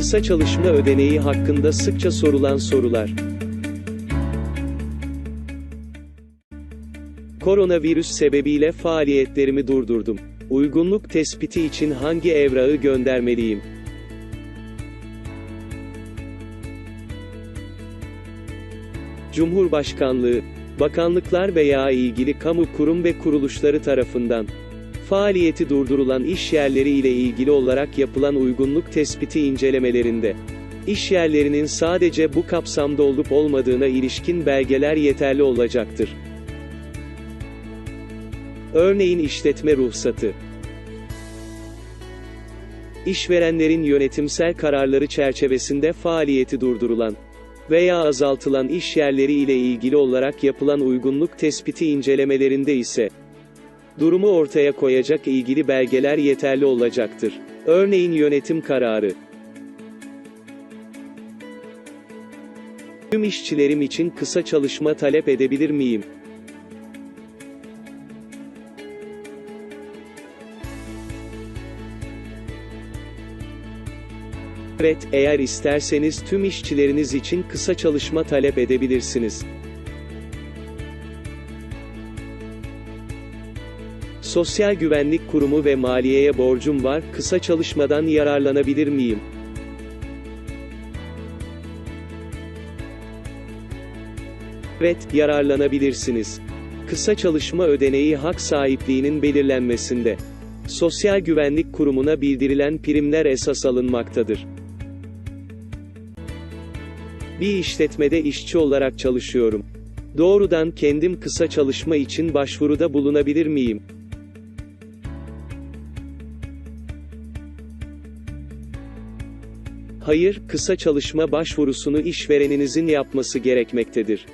Kısa çalışma ödeneği hakkında sıkça sorulan sorular. Koronavirüs sebebiyle faaliyetlerimi durdurdum. Uygunluk tespiti için hangi evrağı göndermeliyim? Cumhurbaşkanlığı, bakanlıklar veya ilgili kamu kurum ve kuruluşları tarafından faaliyeti durdurulan iş yerleri ile ilgili olarak yapılan uygunluk tespiti incelemelerinde iş yerlerinin sadece bu kapsamda olup olmadığına ilişkin belgeler yeterli olacaktır. Örneğin işletme ruhsatı. İşverenlerin yönetimsel kararları çerçevesinde faaliyeti durdurulan veya azaltılan iş yerleri ile ilgili olarak yapılan uygunluk tespiti incelemelerinde ise durumu ortaya koyacak ilgili belgeler yeterli olacaktır. Örneğin yönetim kararı. Tüm işçilerim için kısa çalışma talep edebilir miyim? Evet, eğer isterseniz tüm işçileriniz için kısa çalışma talep edebilirsiniz. Sosyal Güvenlik Kurumu ve maliyeye borcum var, kısa çalışmadan yararlanabilir miyim? Evet, yararlanabilirsiniz. Kısa çalışma ödeneği hak sahipliğinin belirlenmesinde. Sosyal Güvenlik Kurumu'na bildirilen primler esas alınmaktadır. Bir işletmede işçi olarak çalışıyorum. Doğrudan kendim kısa çalışma için başvuruda bulunabilir miyim? Hayır, kısa çalışma başvurusunu işvereninizin yapması gerekmektedir.